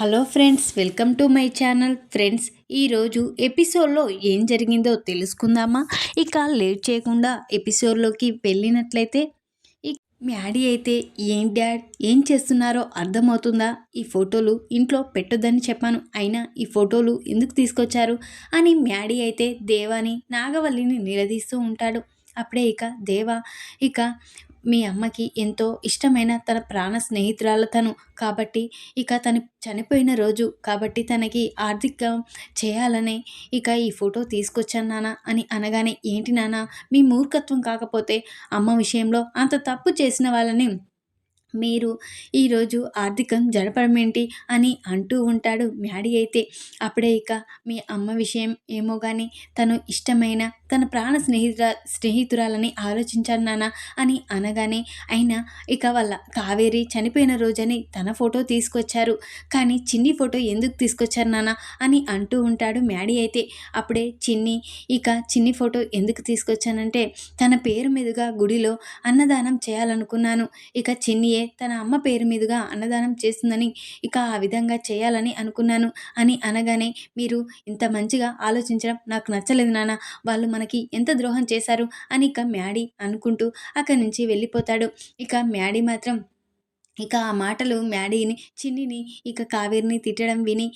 Hello friends welcome to my channel. Friends ఈరోజు ఎపిసోడ్లో ఏం జరిగిందో తెలుసుకుందామా? ఇక లేట్ చేయకుండా ఎపిసోడ్లోకి వెళ్ళినట్లయితే మ్యాడీ అయితే ఏం డాడ్ ఏం చేస్తున్నారో అర్థమవుతుందా? ఈ ఫోటోలు ఇంట్లో పెట్టొద్దని చెప్పాను. అయినా ఈ ఫోటోలు ఎందుకు తీసుకొచ్చారు? అని మ్యాడీ అయితే దేవాని నాగవల్లిని నిలదీస్తూ ఉంటాడు. అప్పుడే ఇక దేవ ఇక మీ అమ్మకి ఎంతో ఇష్టమైన తన ప్రాణ స్నేహితురాలు తను. కాబట్టి ఇక తను చనిపోయిన రోజు కాబట్టి తనకి ఆర్థిక చేయాలని ఇక ఈ ఫోటో తీసుకొచ్చాను నానా అని అనగానే ఏంటి నానా మీ మూర్ఖత్వం కాకపోతే అమ్మ విషయంలో అంత తప్పు చేసిన వాళ్ళని మీరు ఈరోజు ఆర్థికం జడపడమేంటి అని అంటూ ఉంటాడు మ్యాడీ అయితే. అప్పుడే ఇక మీ అమ్మ విషయం ఏమో కానీ తను ఇష్టమైన తన ప్రాణ స్నేహితుర స్నేహితురాలని ఆలోచించాను నాన్న అని అనగానే అయినా ఇక వాళ్ళ కావేరి చనిపోయిన రోజని తన ఫోటో తీసుకొచ్చారు. కానీ చిన్ని ఫోటో ఎందుకు తీసుకొచ్చారు నాన్న అని అంటూ ఉంటాడు మ్యాడీ అయితే. అప్పుడే చిన్ని ఇక చిన్ని ఫోటో ఎందుకు తీసుకొచ్చానంటే తన పేరు మీదుగా గుడిలో అన్నదానం చేయాలనుకున్నాను. ఇక చిన్నియే తన అమ్మ పేరు మీదుగా అన్నదానం చేస్తుందని ఇక ఆ విధంగా చేయాలని అనుకున్నాను అని అనగానే మీరు ఇంత మంచిగా ఆలోచించడం నాకు నచ్చలేదు నాన్న వాళ్ళు మనకి ఎంత ద్రోహం చేశారు అని ఇక మ్యాడీ అనుకుంటూ అక్కడి నుంచి వెళ్ళిపోతాడు. ఇక మ్యాడీ మాత్రం ఇక ఆ మాటలు మ్యాడీని చిన్నిని ఇక కావేరిని తిట్టడం విని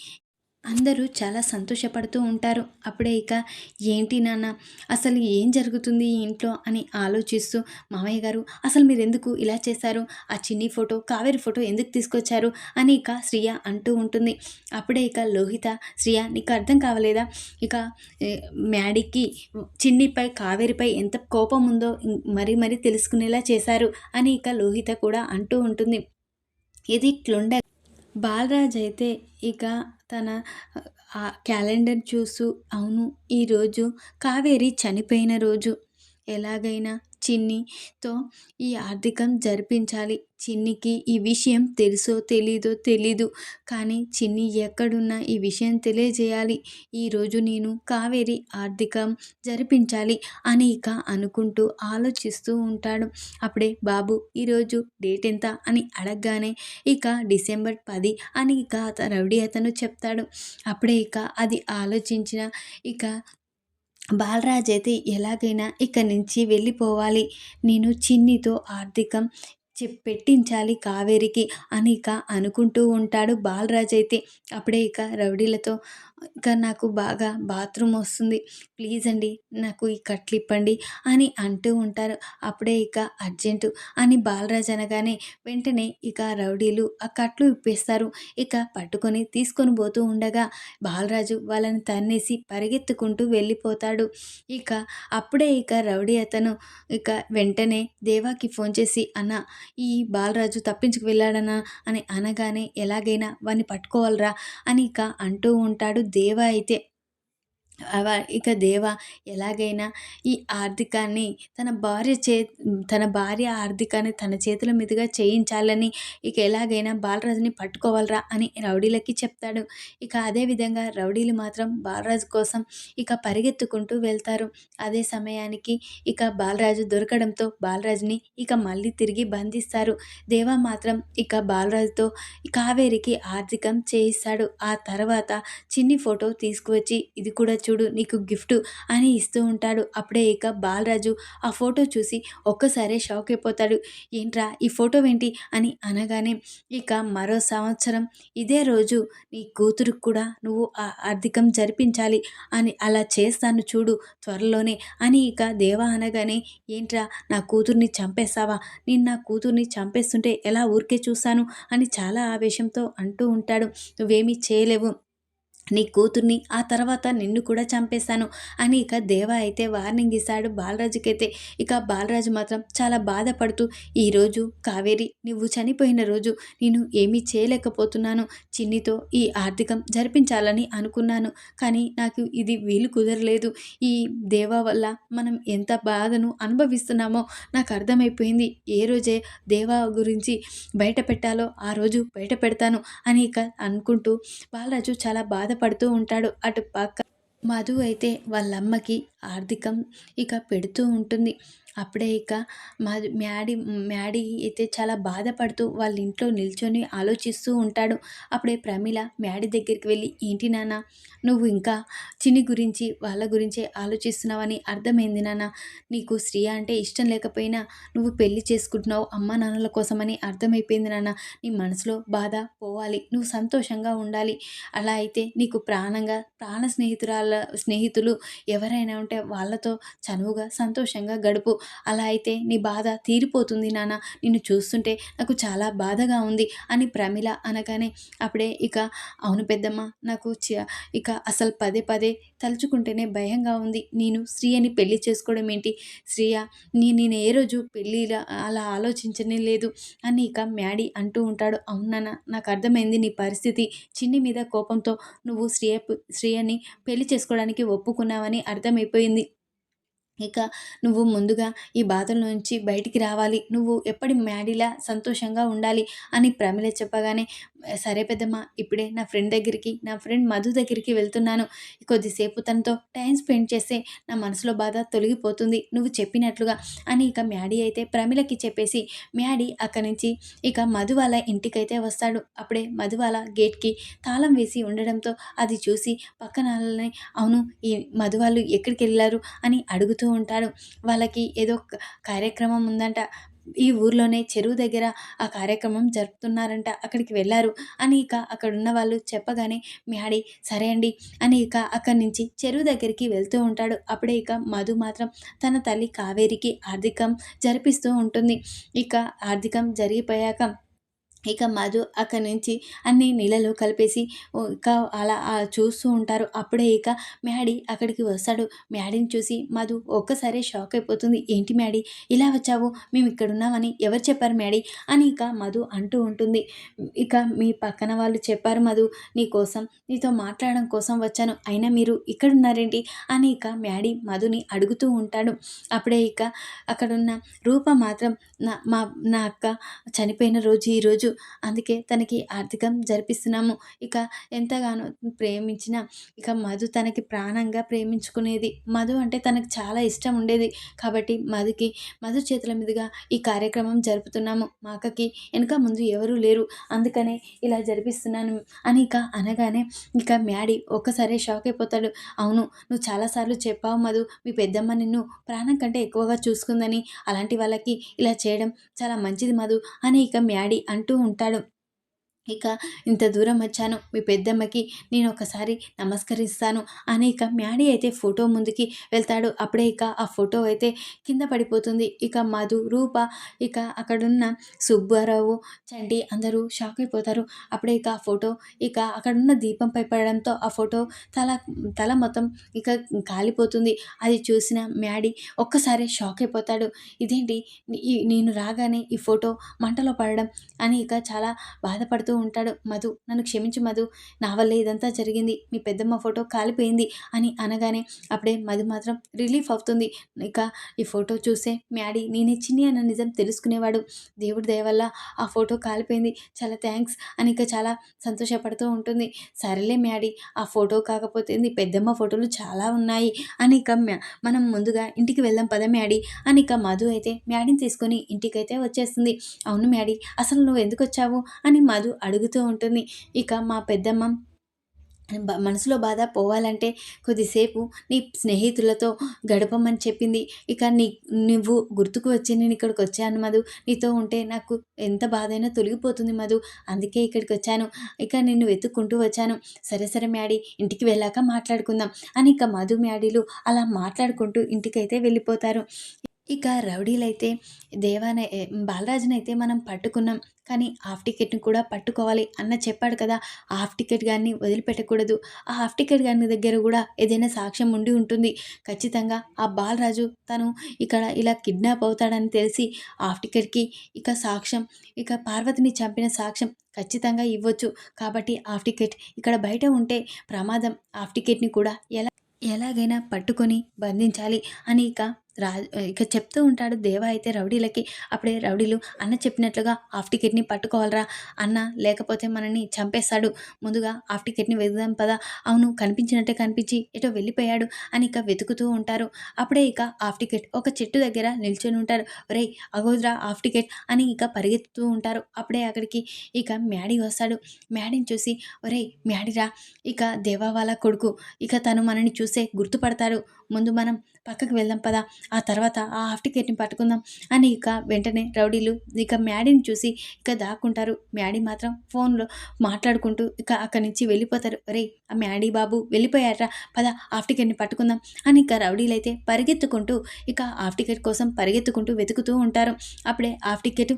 అందరూ చాలా సంతోషపడుతూ ఉంటారు. అప్పుడే ఇక ఏంటి నాన్న అసలు ఏం జరుగుతుంది ఈ ఇంట్లో? అని ఆలోచిస్తూ మామయ్య గారు అసలు మీరు ఎందుకు ఇలా చేశారు? ఆ చిన్ని ఫోటో కావేరి ఫోటో ఎందుకు తీసుకొచ్చారు? అని ఇక శ్రియ అంటూ ఉంటుంది. అప్పుడే ఇక లోహిత శ్రియ నీకు అర్థం కావలేదా? ఇక మ్యాడీకి చిన్నిపై కావేరిపై ఎంత కోపం ఉందో మరీ మరీ తెలుసుకునేలా చేశారు. అని ఇక లోహిత కూడా అంటూ ఉంటుంది. ఇది క్లుండ బాలరాజ్ అయితే ఇక తన క్యాలెండర్ చూస్తూ అవును ఈరోజు కావేరి చనిపోయిన రోజు. ఎలాగైనా చిన్నితో ఈ ఆర్థికం జరిపించాలి. చిన్నికి ఈ విషయం తెలుసో తెలీదో తెలీదు. కానీ చిన్ని ఎక్కడున్నా ఈ విషయం తెలియజేయాలి. ఈరోజు నేను కావేరి ఆర్థికం జరిపించాలి అని ఇక అనుకుంటూ ఆలోచిస్తూ ఉంటాడు. అప్పుడే బాబు ఈరోజు డేట్ ఎంత? అని అడగగానే ఇక డిసెంబర్ పది అని ఇక రౌడీ అతను చెప్తాడు. అప్పుడే ఇక అది ఆలోచించిన ఇక బాలరాజ్ అయితే ఎలాగైనా ఇక్కడి నుంచి వెళ్ళిపోవాలి. నేను చిన్నితో ఆర్థికం పెట్టించాలి కావేరికి అని ఇక అనుకుంటూ ఉంటాడు బాలరాజ్ అయితే అప్పుడే ఇక రౌడీలతో ఇక నాకు బాగా బాత్రూమ్ వస్తుంది. ప్లీజ్ అండి నాకు ఈ కట్లు ఇప్పండి అని అంటూ ఉంటారు. అప్పుడే ఇక అర్జెంటు అని బాలరాజ్ అనగానే వెంటనే ఇక రౌడీలు ఆ కట్లు ఇప్పేస్తారు. ఇక పట్టుకొని తీసుకొని పోతూ ఉండగా బాలరాజు వాళ్ళని తన్నేసి పరిగెత్తుకుంటూ వెళ్ళిపోతాడు. ఇక అప్పుడే ఇక రౌడీ అతను ఇక వెంటనే దేవాకి ఫోన్ చేసి అన్న ఈ బాలరాజు తప్పించుకు వెళ్ళాడనా? అని అనగానే ఎలాగైనా వాడిని పట్టుకోవాలరా అని ఇక అంటూ ఉంటాడు దేవ అవ ఇక దేవ ఎలాగైనా ఈ ఆర్థికాన్ని తన భార్య చే తన భార్య ఆర్థికాన్ని తన చేతుల మీదుగా చేయించాలని ఇక ఎలాగైనా బాలరాజుని పట్టుకోవాలరా అని రౌడీలకి చెప్తాడు. ఇక అదేవిధంగా రౌడీలు మాత్రం బాలరాజు కోసం ఇక పరిగెత్తుకుంటూ వెళ్తారు. అదే సమయానికి ఇక బాలరాజు దొరకడంతో బాలరాజుని ఇక మళ్ళీ తిరిగి బంధిస్తారు. దేవ మాత్రం ఇక బాలరాజుతో కావేరికి ఆర్థికం చేయిస్తాడు. ఆ తర్వాత చిన్ని ఫోటో తీసుకువచ్చి ఇది కూడా చూడు నీకు గిఫ్ట్ అని ఇస్తూ ఉంటాడు. అప్పుడే ఇక బాలరాజు ఆ ఫోటో చూసి ఒక్కసారే షాక్ అయిపోతాడు. ఏంట్రా ఈ ఫోటో ఏంటి అని అనగానే ఇక మరో సంవత్సరం ఇదే రోజు నీ కూతురుకు కూడా నువ్వు ఆ ఆర్థికం జరిపించాలి అని అలా చేస్తాను చూడు త్వరలోనే అని ఇక దేవా అనగానే ఏంట్రా నా కూతుర్ని చంపేస్తావా నేను నా కూతుర్ని చంపేస్తుంటే ఎలా ఊరికే చూస్తాను? అని చాలా ఆవేశంతో అంటూ ఉంటాడు. నువ్వేమీ చేయలేవు నీ కూతుర్ని ఆ తర్వాత నిన్ను కూడా చంపేశాను. అని ఇక దేవ అయితే వార్నింగ్ ఇస్తాడు బాలరాజుకైతే. ఇక బాలరాజు మాత్రం చాలా బాధపడుతూ ఈరోజు కావేరి నువ్వు చనిపోయిన రోజు నేను ఏమీ చేయలేకపోతున్నాను. చిన్నితో ఈ ఆర్థికం జరిపించాలని అనుకున్నాను. కానీ నాకు ఇది వీలు కుదరలేదు. ఈ దేవ వల్ల మనం ఎంత బాధను అనుభవిస్తున్నామో నాకు అర్థమైపోయింది. ఏ రోజే దేవా గురించి బయట పెట్టాలో ఆ రోజు బయట పెడతాను అని ఇక అనుకుంటూ బాలరాజు చాలా బాధ బాధపడుతూ ఉంటాడు. అటు పక్క మధు అయితే వాళ్ళమ్మకి ఆర్థికం ఇక పెడుతూ ఉంటుంది. అప్పుడే ఇక మాది మ్యాడీ మ్యాడీ అయితే చాలా బాధపడుతూ వాళ్ళ ఇంట్లో నిల్చొని ఆలోచిస్తూ ఉంటాడు. అప్పుడే ప్రమీల మ్యాడీ దగ్గరికి వెళ్ళి ఏంటి నాన్న నువ్వు ఇంకా చిన్ని గురించి వాళ్ళ గురించే ఆలోచిస్తున్నావని అర్థమైంది నాన్న. నీకు శ్రియ అంటే ఇష్టం లేకపోయినా నువ్వు పెళ్ళి చేసుకుంటున్నావు అమ్మ నాన్నల కోసమని అర్థమైపోయింది నాన్న. నీ మనసులో బాధ పోవాలి నువ్వు సంతోషంగా ఉండాలి. అలా అయితే నీకు ప్రాణంగా ప్రాణ స్నేహితురాల స్నేహితులు ఎవరైనా ఉంటే వాళ్ళతో చనువుగా సంతోషంగా గడుపు. అలా అయితే నీ బాధ తీరిపోతుంది నాన్న నిన్ను చూస్తుంటే నాకు చాలా బాధగా ఉంది అని ప్రమిళ అనగానే అప్పుడే ఇక అవును పెద్దమ్మ నాకు చ- ఇక అసలు పదే పదే తలుచుకుంటేనే భయంగా ఉంది. నేను శ్రీ అని పెళ్ళి చేసుకోవడం ఏంటి? శ్రీయ నీ నేను ఏ రోజు పెళ్ళిలా అలా ఆలోచించనే లేదు అని ఇక మ్యాడీ అంటూ ఉంటాడు. అవునాన్న నాకు అర్థమైంది నీ పరిస్థితి. చిన్ని మీద కోపంతో నువ్వు శ్రీయ శ్రీయని పెళ్ళి చేసుకోవడానికి ఒప్పుకున్నావని అర్థమైపోయింది. ఇక నువ్వు ముందుగా ఈ బాధల నుంచి బయటికి రావాలి. నువ్వు ఎప్పటి మ్యాడీలా సంతోషంగా ఉండాలి అని ప్రమిళ చెప్పగానే సరే పెద్దమ్మ ఇప్పుడే నా ఫ్రెండ్ దగ్గరికి నా ఫ్రెండ్ మధు దగ్గరికి వెళ్తున్నాను. కొద్దిసేపు తనతో టైం స్పెండ్ చేస్తే నా మనసులో బాధ తొలగిపోతుంది. నువ్వు చెప్పినట్లుగా అని ఇక మ్యాడీ అయితే ప్రమిలకి చెప్పేసి మ్యాడీ అక్కడి నుంచి ఇక మధు వాళ్ళ ఇంటికైతే వస్తాడు. అప్పుడే మధు వాళ్ళ గేట్కి తాళం వేసి ఉండడంతో అది చూసి పక్కన వాళ్ళని, అవును ఈ మధు వాళ్ళు ఎక్కడికి వెళ్ళారు అని అడుగుతూ ఉంటాడు. వాళ్ళకి ఏదో కార్యక్రమం ఉందంట. ఈ ఊర్లోనే చెరువు దగ్గర ఆ కార్యక్రమం జరుపుతున్నారంట అక్కడికి వెళ్ళారు. అని ఇక అక్కడ ఉన్న వాళ్ళు చెప్పగానే మ్యాడీ సరే అండి అని ఇక అక్కడి నుంచి చెరువు దగ్గరికి వెళ్తూ ఉంటాడు. అప్పుడే ఇక మధు మాత్రం తన తల్లి కావేరికి ఆర్థికం జరిపిస్తూ ఉంటుంది. ఇక ఆర్థికం జరిగిపోయాక ఇక మధు అక్కడి నుంచి అన్ని నీళ్ళలో కలిపేసి ఇక అలా చూస్తూ ఉంటారు. అప్పుడే ఇక మ్యాడీ అక్కడికి వస్తాడు. మ్యాడీని చూసి మధు ఒక్కసారే షాక్ అయిపోతుంది. ఏంటి మ్యాడీ ఇలా వచ్చావు? మేము ఇక్కడ ఉన్నామని ఎవరు చెప్పారు మ్యాడీ? అని ఇక మధు అంటూ ఉంటుంది. ఇక మీ పక్కన వాళ్ళు చెప్పారు మధు నీ కోసం నీతో మాట్లాడడం కోసం వచ్చాను. అయినా మీరు ఇక్కడ ఉన్నారేంటి? అని ఇక మ్యాడీ మధుని అడుగుతూ ఉంటాడు. అప్పుడే ఇక అక్కడున్న రూప మాత్రం నా మా నా అక్క చనిపోయిన రోజు ఈరోజు అందుకే తనకి ఆర్థికం జరిపిస్తున్నాము. ఇక ఎంతగానో ప్రేమించిన ఇక మధు తనకి ప్రాణంగా ప్రేమించుకునేది. మధు అంటే తనకు చాలా ఇష్టం ఉండేది. కాబట్టి మధుకి మధు చేతుల మీదుగా ఈ కార్యక్రమం జరుపుతున్నాము. మా అక్కకి వెనుక ముందు ఎవరూ లేరు. అందుకనే ఇలా జరిపిస్తున్నాను అని ఇక అనగానే ఇక మ్యాడీ ఒక్కసారి షాక్ అయిపోతాడు. అవును నువ్వు చాలాసార్లు చెప్పావు మధు మీ పెద్దమ్మ నిన్ను ప్రాణం కంటే ఎక్కువగా చూసుకుందని. అలాంటి వాళ్ళకి ఇలా చేయడం చాలా మంచిది మధు అని ఇక మ్యాడీ అంటూ ఉంటాడు. ఇక ఇంత దూరం వచ్చాను. మీ పెద్దమ్మకి నేను ఒకసారి నమస్కరిస్తాను అని ఇక మ్యాడీ అయితే ఫోటో ముందుకి వెళ్తాడు. అప్పుడే ఇక ఆ ఫోటో అయితే కింద పడిపోతుంది. ఇక మధు రూప ఇక అక్కడున్న సుబ్బారావు చండి అందరూ షాక్ అయిపోతారు. అప్పుడే ఇక ఆ ఫోటో ఇక అక్కడున్న దీపంపై పడడంతో ఆ ఫోటో తల తల మొత్తం ఇక కాలిపోతుంది. అది చూసిన మ్యాడీ ఒక్కసారి షాక్ అయిపోతాడు. ఇదేంటి? ఈ నేను రాగానే ఈ ఫోటో మంటలో పడడం అని ఇక చాలా బాధపడుతూ ఉంటాడు మధు నన్ను క్షమించు మధు నా వల్ల ఇదంతా జరిగింది మీ పెద్దమ్మ ఫోటో కాలిపోయింది అని అనగానే అప్పుడే మధు మాత్రం రిలీఫ్ అవుతుంది. ఇక ఈ ఫోటో చూసే మ్యాడీ నేనే చిన్ని అన్న నిజం తెలుసుకునేవాడు. దేవుడి దయ వల్ల ఆ ఫోటో కాలిపోయింది. చాలా థ్యాంక్స్ అని ఇక చాలా సంతోషపడుతూ ఉంటుంది. సరేలే మ్యాడీ ఆ ఫోటో కాకపోతే పెద్దమ్మ ఫోటోలు చాలా ఉన్నాయి అని ఇక మ్యా- మనం ముందుగా ఇంటికి వెళ్దాం పద మ్యాడీ అని ఇక మధు అయితే మ్యాడీని తీసుకొని ఇంటికైతే వచ్చేస్తుంది. అవును మ్యాడీ అసలు నువ్వు ఎందుకు వచ్చావు? అని మధు అడుగుతూ ఉంటుంది. ఇక మా పెద్దమ్మ మనసులో బాధ పోవాలంటే కొద్దిసేపు నీ స్నేహితులతో గడపమని చెప్పింది. ఇక నీ నువ్వు గుర్తుకు వచ్చి నేను ఇక్కడికి వచ్చాను మధు. నీతో ఉంటే నాకు ఎంత బాధైనా తొలగిపోతుంది మధు. అందుకే ఇక్కడికి వచ్చాను. ఇక నిన్ను వెతుక్కుంటూ వచ్చాను. సరే సరే మ్యాడీ ఇంటికి వెళ్ళాక మాట్లాడుకుందాం. అని ఇక మధు మ్యాడీలు అలా మాట్లాడుకుంటూ ఇంటికైతే వెళ్ళిపోతారు. ఇక రౌడీలైతే దేవాన బాలరాజునైతే మనం పట్టుకున్నాం. కానీ హాఫ్ టికెట్ని కూడా పట్టుకోవాలి అన్న చెప్పాడు కదా. ఆ హాఫ్ టికెట్ గారిని వదిలిపెట్టకూడదు. ఆ హాఫ్ టికెట్ గారిని దగ్గర కూడా ఏదైనా సాక్ష్యం ఉండి ఉంటుంది. ఖచ్చితంగా ఆ బాలరాజు తను ఇక్కడ ఇలా కిడ్నాప్ అవుతాడని తెలిసి హాఫ్ టికెట్కి ఇక సాక్ష్యం ఇక పార్వతిని చంపిన సాక్ష్యం ఖచ్చితంగా ఇవ్వచ్చు. కాబట్టి హాఫ్ టికెట్ ఇక్కడ బయట ఉంటే ప్రమాదం. హాఫ్ టికెట్ని కూడా ఎలా ఎలాగైనా పట్టుకొని బంధించాలి అని ఇక రా ఇక చెప్తూ ఉంటాడు దేవ అయితే రౌడీలకి అప్పుడే రౌడీలు అన్న చెప్పినట్లుగా హాఫ్ టికెట్ని పట్టుకోవాలరా అన్న లేకపోతే మనని చంపేస్తాడు. ముందుగా హాఫ్ టికెట్ని వెతుకుదాం పదా. అవును కనిపించినట్టే కనిపించి ఎటో వెళ్ళిపోయాడు అని ఇక వెతుకుతూ ఉంటారు. అప్పుడే ఇక హాఫ్ టికెట్ ఒక చెట్టు దగ్గర నిల్చొని ఉంటారు. ఒరేయ్ అగోద్రా హాఫ్ టికెట్ అని ఇక పరిగెత్తుతూ ఉంటారు. అప్పుడే అక్కడికి ఇక మ్యాడీ వస్తాడు. మ్యాడీని చూసి ఒరేయ్ మ్యాడీరా ఇక దేవా వాళ్ళ కొడుకు ఇక తను మనని చూసే గుర్తుపడతాడు. ముందు మనం పక్కకు వెళ్దాం పదా. ఆ తర్వాత ఆ హాఫ్ టికెట్ని పట్టుకుందాం అని ఇక వెంటనే రౌడీలు ఇక మ్యాడీని చూసి ఇక దాక్కుంటారు. మ్యాడీ మాత్రం ఫోన్లో మాట్లాడుకుంటూ ఇక అక్కడి నుంచి వెళ్ళిపోతారు. ఒరేయ్ ఆ మ్యాడీ బాబు వెళ్ళిపోయారా పద హాఫ్ టికెట్ని పట్టుకుందాం అని ఇక రౌడీలు అయితే పరిగెత్తుకుంటూ ఇక హాఫ్ టికెట్ కోసం పరిగెత్తుకుంటూ వెతుకుతూ ఉంటారు. అప్పుడే హాఫ్ టికెట్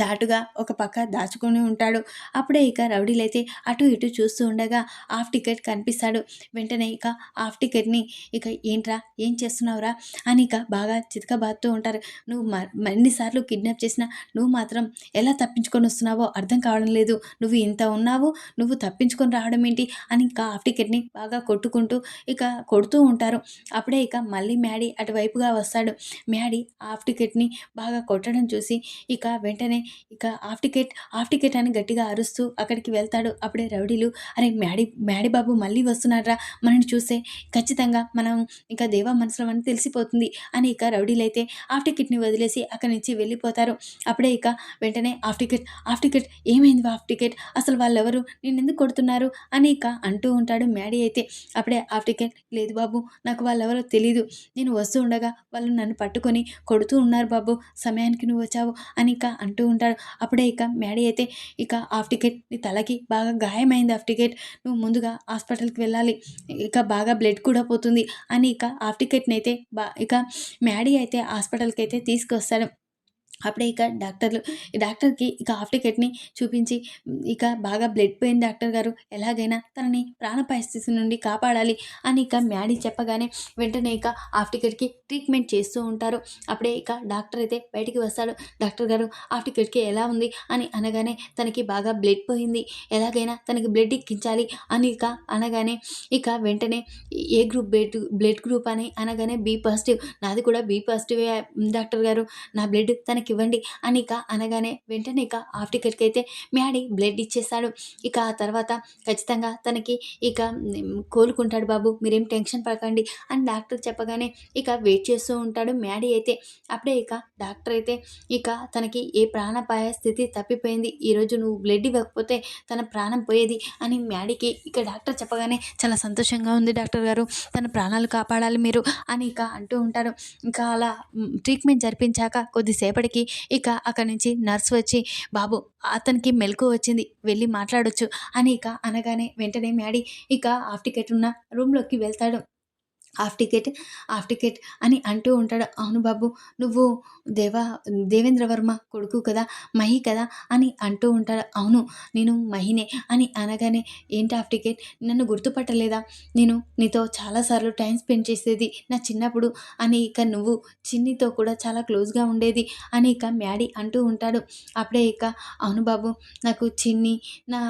చాటుగా ఒక పక్క దాచుకొని ఉంటాడు. అప్పుడే ఇక రౌడీలైతే అటు ఇటు చూస్తూ ఉండగా హాఫ్ టికెట్ కనిపిస్తాడు. వెంటనే ఇక హాఫ్ టికెట్ని ఇక ఏంట్రా ఏం చేస్తున్నావురా అని ఇక బాగా చితకబాదుతూ ఉంటారు. నువ్వు మ ఎన్నిసార్లు కిడ్నాప్ చేసినా నువ్వు మాత్రం ఎలా తప్పించుకొని వస్తున్నావో అర్థం కావడం లేదు. నువ్వు ఇంత ఉన్నావు నువ్వు తప్పించుకొని రావడం ఏంటి అని ఇంకా హాఫ్ టికెట్ని బాగా కొట్టుకుంటూ ఇక కొడుతూ ఉంటారు. అప్పుడే ఇక మళ్ళీ మ్యాడీ అటువైపుగా వస్తాడు. మ్యాడీ హాఫ్ టికెట్ని బాగా కొట్టడం చూసి ఇక వెంటనే ఇక హాఫ్ టికెట్ హాఫ్ టికెట్ అని గట్టిగా అరుస్తూ అక్కడికి వెళ్తాడు. అప్పుడే రౌడీలు అరే మ్యాడీ మ్యాడీ బాబు మళ్ళీ వస్తున్నారా మనని చూస్తే ఖచ్చితంగా మనం ఇంకా దేవా మనసులో అని తెలిసిపోతుంది అని ఇక రౌడీలు అయితే హాఫ్ టికెట్ని వదిలేసి అక్కడి నుంచి వెళ్ళిపోతారు. అప్పుడే ఇక వెంటనే హాఫ్ టికెట్ హాఫ్ టికెట్ ఏమైంది హాఫ్ టికెట్? అసలు వాళ్ళెవరు? నేను ఎందుకు కొడుతున్నారు? అని ఇక అంటూ ఉంటాడు మ్యాడీ అయితే. అప్పుడే హాఫ్ టికెట్ లేదు బాబు నాకు వాళ్ళెవరో తెలీదు. నేను వస్తూ ఉండగా వాళ్ళు నన్ను పట్టుకొని కొడుతూ ఉన్నారు బాబు సమయానికి నువ్వు వచ్చావు అని ఇక అంటూ ఉంటాడు అప్పుడే ఇక మ్యాడీ అయితే ఇక హాఫ్ టికెట్ నీ తలకి బాగా గాయమైంది హాఫ్ టికెట్. నువ్వు ముందుగా హాస్పిటల్కి వెళ్ళాలి. ఇక బాగా బ్లడ్ కూడా పోతుంది అని ఇక హాఫ్ టికెట్ని అయితే బా ఇక మ్యాడీ అయితే హాస్పిటల్కి అయితే తీసుకొస్తాడు అప్పుడే ఇక డాక్టర్లు డాక్టర్కి ఇక హాఫ్ టికెట్ని చూపించి ఇక బాగా బ్లడ్ పోయింది డాక్టర్ గారు ఎలాగైనా తనని ప్రాణ పరిస్థితి నుండి కాపాడాలి అని ఇక మ్యాడీ చెప్పగానే వెంటనే ఇక హాఫ్ టికెట్కి ట్రీట్మెంట్ చేస్తూ ఉంటారు. అప్పుడే ఇక డాక్టర్ అయితే బయటికి వస్తాడు. డాక్టర్ గారు హాఫ్ టికెట్కి ఎలా ఉంది? అని అనగానే తనకి బాగా బ్లడ్ పోయింది. ఎలాగైనా తనకి బ్లడ్ ఎక్కించాలి అని ఇక అనగానే ఇక వెంటనే A group blood blood group అని అనగానే బి పాజిటివ్. నాది కూడా బి పాజిటివే డాక్టర్ గారు. నా బ్లడ్ తనకి ఇవ్వండి. అని ఇక అనగానే వెంటనే ఇక హాఫ్ టికెట్కి అయితే మ్యాడీ బ్లడ్ ఇచ్చేస్తాడు. ఇక ఆ తర్వాత ఖచ్చితంగా తనకి ఇక కోలుకుంటాడు బాబు. మీరేం టెన్షన్ పడకండి అని డాక్టర్ చెప్పగానే ఇక వెయిట్ చేస్తూ ఉంటాడు. మ్యాడీ అయితే అప్పుడే ఇక డాక్టర్ అయితే ఇక తనకి ఏ ప్రాణపాయ స్థితి తప్పిపోయింది. ఈరోజు నువ్వు బ్లడ్ ఇవ్వకపోతే తన ప్రాణం పోయేది అని మ్యాడీకి ఇక డాక్టర్ చెప్పగానే చాలా సంతోషంగా ఉంది డాక్టర్ గారు. తన ప్రాణాలు కాపాడాలి మీరు అని ఇక అంటూ ఉంటారు ఇంకా అలా ట్రీట్మెంట్ జరిపించాక కొద్దిసేపటికి ఇక అక్కడి నుంచి నర్స్ వచ్చి బాబు అతనికి మెలకు వచ్చింది వెళ్ళి మాట్లాడొచ్చు అని ఇక అనగానే వెంటనే మ్యాడీ ఇక హాఫ్ టికెట్ ఉన్న రూమ్లోకి వెళ్తాడు. హాఫ్ టికెట్ హాఫ్ టికెట్ అని అంటూ ఉంటాడు. అవును బాబు నువ్వు దేవా దేవేంద్ర వర్మ కొడుకు కదా మహి కదా అని అంటూ ఉంటాడు. అవును నేను మహినే అని అనగానే ఏంటి హాఫ్ టికెట్? నన్ను గుర్తుపట్టలేదా? నేను నీతో చాలాసార్లు టైం స్పెండ్ చేసేది నా చిన్నప్పుడు అని ఇక నువ్వు చిన్నితో కూడా చాలా క్లోజ్గా ఉండేది అని ఇక మ్యాడీ అంటూ ఉంటాడు. అప్పుడే ఇక అవును బాబు నాకు చిన్ని నా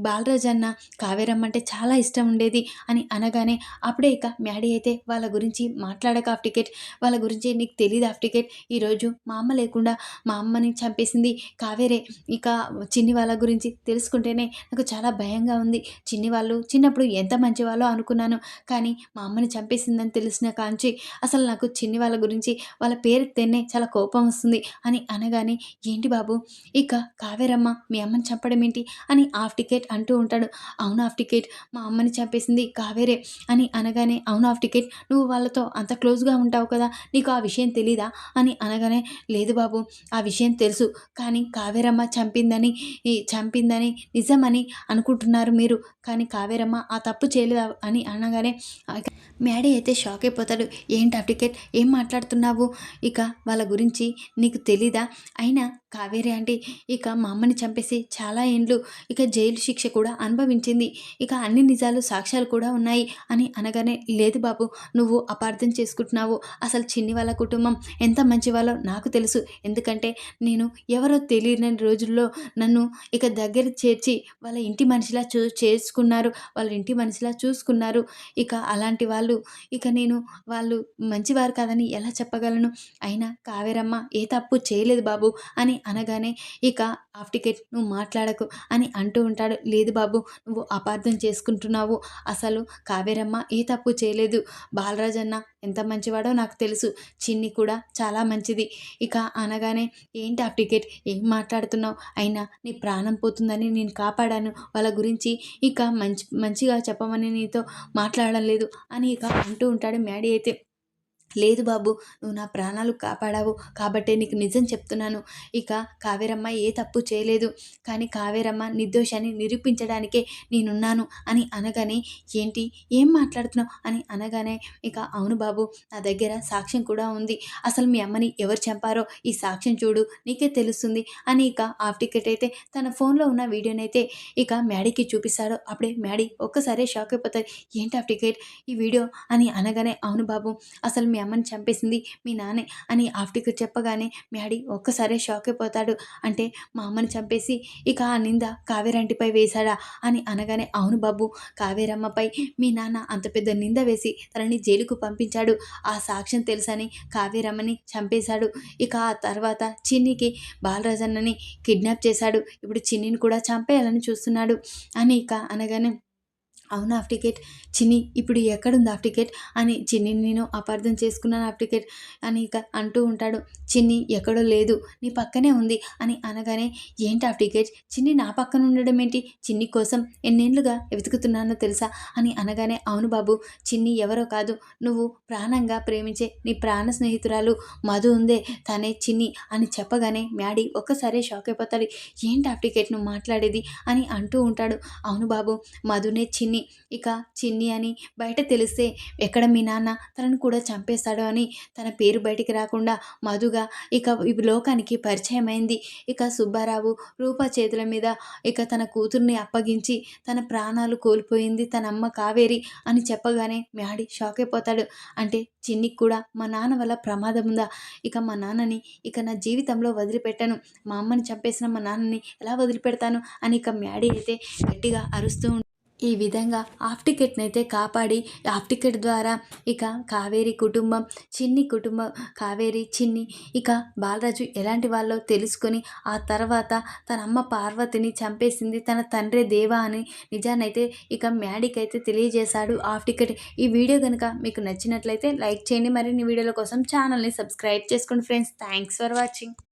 బాలరాజన్న అన్న కావేరమ్మ అంటే చాలా ఇష్టం ఉండేది అని అనగానే అప్పుడే ఇక మ్యాడీ అయితే వాళ్ళ గురించి మాట్లాడక హాఫ్ టికెట్ వాళ్ళ గురించి నీకు తెలియదు హాఫ్ టికెట్. ఈరోజు మా అమ్మ లేకుండా మా అమ్మని చంపేసింది కావేరే. ఇక చిన్ని వాళ్ళ గురించి తెలుసుకుంటేనే నాకు చాలా భయంగా ఉంది. చిన్ని వాళ్ళు చిన్నప్పుడు ఎంత మంచి వాళ్ళో అనుకున్నాను. కానీ మా అమ్మని చంపేసిందని తెలిసిన కాంచి అసలు నాకు చిన్ని వాళ్ళ గురించి వాళ్ళ పేరు తెన్నే చాలా కోపం వస్తుంది అని అనగానే ఏంటి బాబు ఇక కావేరమ్మ మీ అమ్మని చంపడం ఏంటి? అని హాఫ్ టికెట్ అంటూ ఉంటాడు. అవును హాఫ్ టికెట్ మా అమ్మని చంపేసింది కావేరే అని అనగానే అవును హాఫ్ టికెట్ నువ్వు వాళ్ళతో అంత క్లోజ్గా ఉంటావు కదా నీకు ఆ విషయం తెలీదా? అని అనగానే లేదు బాబు ఆ విషయం తెలుసు. కానీ కావేరమ్మ చంపిందని చంపిందని నిజమని అనుకుంటున్నారు మీరు. కానీ కావేరమ్మ ఆ తప్పు చేయలేదు? అని అనగానే మ్యాడీ అయితే షాక్ అయిపోతాడు ఏంటి టికెట్? ఏం మాట్లాడుతున్నావు? ఇక వాళ్ళ గురించి నీకు తెలీదా? అయినా కావేరి ఆంటీ ఇక మా అమ్మని చంపేసి చాలా ఏండ్లు ఇక జైలు శిక్ష కూడా అనుభవించింది. ఇక అన్ని నిజాలు సాక్ష్యాలు కూడా ఉన్నాయి అని అనగానే లేదు బాబు నువ్వు అపార్థం చేసుకుంటున్నావు. అసలు చిన్ని వాళ్ళ కుటుంబం ఎంత మంచి వాళ్ళో నాకు తెలుసు. ఎందుకంటే నేను ఎవరో తెలియని రోజుల్లో నన్ను ఇక దగ్గర చేర్చి వాళ్ళ ఇంటి మనిషిలా చూ చేసుకున్నారు. వాళ్ళ ఇంటి మనిషిలా చూసుకున్నారు. ఇక అలాంటి వాళ్ళు వాళ్ళు. ఇక నేను వాళ్ళు మంచివారు కాదని ఎలా చెప్పగలను? అయినా కావేరమ్మ ఏ తప్పు చేయలేదు బాబు అని అనగానే ఇక హాఫ్ టికెట్ నువ్వు మాట్లాడకు అని అంటూ ఉంటాడు. లేదు బాబు నువ్వు అపార్థం చేసుకుంటున్నావు. అసలు కావేరమ్మ ఏ తప్పు చేయలేదు. బాలరాజన్న ఎంత మంచివాడో నాకు తెలుసు. చిన్ని కూడా చాలా మంచిది. ఇక అనగానే ఏంటి ఆ టికెట్? ఏం మాట్లాడుతున్నావు? అయినా నీ ప్రాణం పోతుందని నేను కాపాడాను. వాళ్ళ గురించి ఇక మంచి మంచిగా చెప్పమని నీతో మాట్లాడడం లేదు అని ఇక అంటూ ఉంటాడు మ్యాడీ అయితే. లేదు బాబు నువ్వు నా ప్రాణాలు కాపాడావు కాబట్టే నీకు నిజం చెప్తున్నాను. ఇక కావేరమ్మ ఏ తప్పు చేయలేదు. కానీ కావేరమ్మ నిర్దోషాన్ని నిరూపించడానికే నేనున్నాను అని అనగానే ఏంటి? ఏం మాట్లాడుతున్నావు? అని అనగానే ఇక అవును బాబు నా దగ్గర సాక్ష్యం కూడా ఉంది. అసలు మీ అమ్మని ఎవరు చంపారో ఈ సాక్ష్యం చూడు నీకే తెలుస్తుంది అని ఇక ఆఫ్ టికెట్ అయితే తన ఫోన్లో ఉన్న వీడియోనైతే ఇక మ్యాడీకి చూపిస్తాడో. అప్పుడే మ్యాడీ ఒక్కసారే షాక్ అయిపోతుంది ఏంటి ఆఫ్ టికెట్? ఈ వీడియో? అని అనగానే అవును బాబు అసలు మీ అమ్మని చంపేసింది మీ నాన్నే అని ఆఫ్టిక్ చెప్పగానే మ్యాడీ ఒక్కసారే షాక్ అయిపోతాడు. అంటే మా అమ్మని చంపేసి ఇక ఆ నింద కావేరంటిపై వేశాడా అని అనగానే అవును బాబు కావేరమ్మపై మీ నాన్న అంత పెద్ద నింద వేసి తనని జైలుకు పంపించాడు. ఆ సాక్ష్యం తెలుసని కావేరమ్మని చంపేశాడు. ఇక ఆ తర్వాత చిన్నికి బాలరాజన్నని కిడ్నాప్ చేశాడు. ఇప్పుడు చిన్నిని కూడా చంపేయాలని చూస్తున్నాడు అని ఇక అనగానే అవును హాఫ్ టికెట్? చిన్ని ఇప్పుడు ఎక్కడుంది హాఫ్ టికెట్? అని చిన్ని నేను అపార్థం చేసుకున్నాను హాఫ్ టికెట్ అని ఇక అంటూ ఉంటాడు. చిన్ని ఎక్కడో లేదు నీ పక్కనే ఉంది అని అనగానే ఏంటి హాఫ్ టికెట్? చిన్ని నా పక్కన ఉండడం ఏంటి? చిన్ని కోసం ఎన్నేళ్ళుగా వెతుకుతున్నానో తెలుసా? అని అనగానే అవును బాబు చిన్ని ఎవరో కాదు నువ్వు ప్రాణంగా ప్రేమించే నీ ప్రాణ స్నేహితురాలు మధు ఉందే తనే చిన్ని అని చెప్పగానే మ్యాడీ ఒక్కసారి షాక్ అయిపోతాడు. ఏంటి హాఫ్ టికెట్ నువ్వు మాట్లాడేది? అని అంటూ ఉంటాడు. అవును బాబు మధునే చిన్ని ఇక చిన్ని అని బయట తెలిస్తే ఎక్కడ మీ నాన్న తనను కూడా చంపేస్తాడో అని తన పేరు బయటికి రాకుండా మధుగా ఇక ఈ లోకానికి పరిచయం అయింది. ఇక సుబ్బారావు రూప చేతుల మీద ఇక తన కూతుర్ని అప్పగించి తన ప్రాణాలు కోల్పోయింది. తన అమ్మ కావేరి అని చెప్పగానే మ్యాడీ షాక్ అయిపోతాడు. అంటే చిన్నికి కూడా మా నాన్న వల్ల ప్రమాదం ఉందా? ఇక మా నాన్నని ఇక నా జీవితంలో వదిలిపెట్టాను. మా అమ్మని చంపేసిన మా నాన్నని ఎలా వదిలిపెడతాను? అని ఇక మ్యాడీ అయితే గట్టిగా అరుస్తూ ఈ విధంగా హాఫ్ టికెట్ని అయితే కాపాడి హాఫ్ టికెట్ ద్వారా ఇక కావేరి కుటుంబం చిన్ని కుటుంబం కావేరి చిన్ని ఇక బాలరాజు ఎలాంటి వాళ్ళో తెలుసుకొని ఆ తర్వాత తన అమ్మ పార్వతిని చంపేసింది తన తండ్రి దేవా అని నిజానైతే ఇక మ్యాడీకి అయితే తెలియజేశాడు హాఫ్ టికెట్. ఈ వీడియో కనుక మీకు నచ్చినట్లయితే లైక్ చేయండి. మరిన్ని వీడియోల కోసం ఛానల్ని సబ్స్క్రైబ్ చేసుకోండి ఫ్రెండ్స్. Thanks for watching.